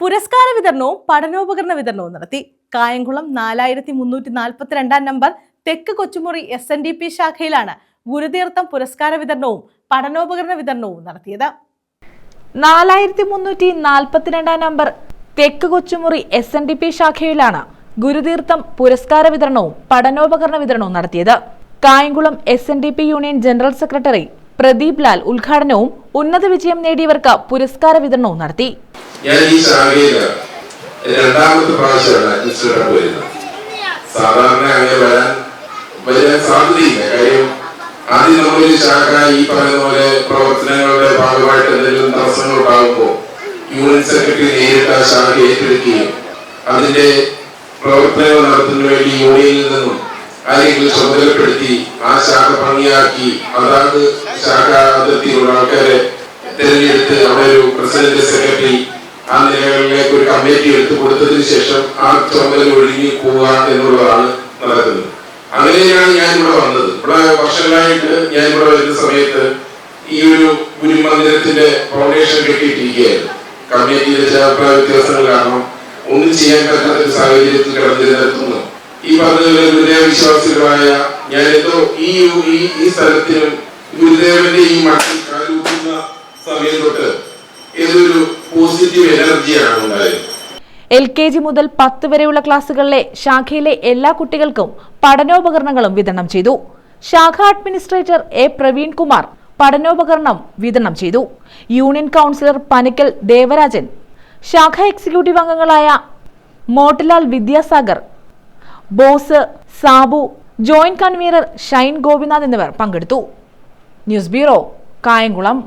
പുരസ്കാര വിതരണവും പഠനോപകരണ വിതരണവും നടത്തി. കായംകുളം നാലായിരത്തി മുന്നൂറ്റി നാൽപ്പത്തിരണ്ടാം നമ്പർ തെക്ക് കൊച്ചുമുറി എസ് എൻ ഡി പി ശാഖയിലാണ് ഗുരുതീർത്ഥം പുരസ്കാര വിതരണവും പഠനോപകരണ വിതരണവും നടത്തിയത്. നാലായിരത്തി മുന്നൂറ്റി നാൽപ്പത്തിരണ്ടാം നമ്പർ തെക്ക് കൊച്ചുമുറി എസ് എൻ ഡി പി ശാഖയിലാണ് ഗുരുതീർത്ഥം പുരസ്കാര വിതരണവും പഠനോപകരണ വിതരണവും നടത്തിയത്. Kayamkulam S N D P union general secretary Pradeep Lal ഉദ്ഘാടനവും ഉന്നത വിജയം നേടിയവർക്ക് പുരസ്കാര വിതരണവും നടത്തി. ഞാൻ ഈ ശാഖയിൽ രണ്ടാമത്തെ പ്രാവശ്യമാണ് അഡ്മിനിസ്ട്രേറ്റർ വരുന്നത് സാധാരണ അങ്ങനെ വരാൻ വരാൻ സാധ്യതയില്ല. കാര്യം ആദ്യം നമ്മളൊരു ശാഖ ഈ പറയുന്ന പോലെ പ്രവർത്തനങ്ങളുടെ ഭാഗമായിട്ട് എന്തെങ്കിലും തടസ്സങ്ങൾ ഉണ്ടാകുമ്പോൾ യൂണിയൻ സെക്രട്ടറി നേരിട്ട് ആ ശാഖ ഏറ്റെടുക്കുകയും അതിന്റെ പ്രവർത്തനങ്ങൾ നടത്തുന്നതിന് വേണ്ടി യൂണിയനിൽ നിന്നും ആരെങ്കിലും ചുമതലപ്പെടുത്തി ആ ശാഖ ഭംഗിയാക്കി അതാത് ശാഖ അതിർത്തിയിലുള്ള ആൾക്കാരെ തെരഞ്ഞെടുത്ത് അവിടെ ഒരു പ്രസിഡന്റ് സെക്രട്ടറി ആ ചുമതല ഒഴിഞ്ഞു പോവുക എന്നുള്ളതാണ് നടക്കുന്നത്. അങ്ങനെയാണ് ഞാൻ ഇവിടെ വന്നത്. ഇവിടെ വർഷങ്ങളായിട്ട് ഞാൻ ഇവിടെ വരുന്ന സമയത്ത് ഈ ഒരു ഗുരുമന്ദിരത്തിന്റെ ഫൗണ്ടേഷൻ കെട്ടിയിട്ടിരിക്കുകയായിരുന്നു. കമ്മിറ്റിയിലെ ചില വ്യത്യാസങ്ങൾ കാരണം ഒന്നും ചെയ്യാൻ പറ്റാത്ത ഒരു സാഹചര്യത്തിൽ കിടന്നിരുന്നു ഈ പറഞ്ഞ വിശ്വാസികളായ ഞാൻ എന്തോ ഈ ഈ സ്ഥലത്തിനും ഗുരുദേവന്റെ ഈ മട്ടിൽ കാലൂട്ടുന്ന സമയം തൊട്ട് ഏതൊരു പോസിറ്റീവ് എനർജിയാണ് ഉണ്ടായത്. എൽ കെ ജി മുതൽ പത്ത് വരെയുള്ള ക്ലാസുകളിലെ ശാഖയിലെ എല്ലാ കുട്ടികൾക്കും പഠനോപകരണങ്ങളും വിതരണം ചെയ്തു. ശാഖ അഡ്മിനിസ്ട്രേറ്റർ എ പ്രവീൺ കുമാർ പഠനോപകരണം വിതരണം ചെയ്തു. യൂണിയൻ കൗൺസിലർ പനിക്കൽ ദേവരാജൻ ശാഖ എക്സിക്യൂട്ടീവ് അംഗങ്ങളായ മോട്ടിലാൽ വിദ്യാസാഗർ ബോസ് സാബു ജോയിന്റ് കൺവീനർ ഷൈൻ ഗോപിനാഥ് എന്നിവർ പങ്കെടുത്തു. News bureau Kayamkulam.